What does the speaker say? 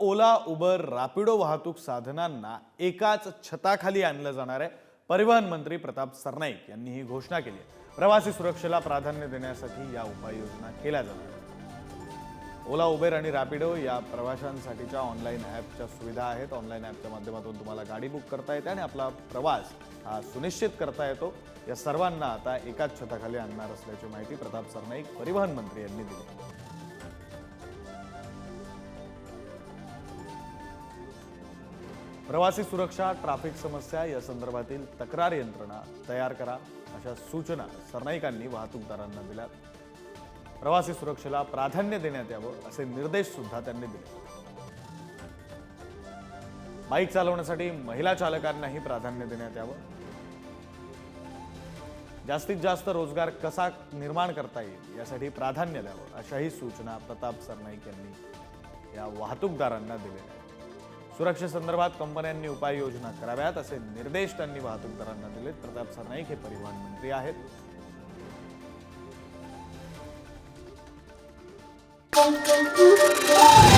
ओला Uber Rapido वाहतूक साधनांना एकाच छताखाली आणलं जाणार आहे. परिवहन मंत्री प्रताप सरनाईक यांनी ही घोषणा केली आहे. प्रवासी सुरक्षेला प्राधान्य देण्यासाठी या उपाययोजना केल्या जाणार ओला उबेर आणि रॅपिडो या प्रवाशांसाठीच्या ऑनलाईन ॲपच्या सुविधा आहेत. ऑनलाईन ॲपच्या माध्यमातून तुम्हाला गाडी बुक करता येते आणि आपला प्रवास हा सुनिश्चित करता येतो. या सर्वांना आता एकाच छताखाली आणणार असल्याची माहिती प्रताप सरनाईक परिवहन मंत्री यांनी दिली प्रवासी सुरक्षा ट्रॅफिक समस्या या संदर्भातील तक्रार यंत्रणा तयार करा. अशा सूचना सरनाईकांनी वाहतूकदारांना दिल्या प्रवासी सुरक्षेला प्राधान्य देण्यात यावं असे निर्देश सुद्धा त्यांनी दिले. बाईक चालवण्यासाठी महिला चालकांनाही प्राधान्य देण्यात यावं. जास्तीत जास्त रोजगार कसा निर्माण करता येईल यासाठी प्राधान्य द्यावं अशाही सूचना प्रताप सरनाईक यांनी या वाहतूकदारांना दिलेल्या सुरक्षेसंदर्भात कंपन्यांनी उपाययोजना कराव्यात असे निर्देश त्यांनी वाहतूकदारांना दिलेत प्रताप सरनाईक हे परिवहन मंत्री आहेत Thank you.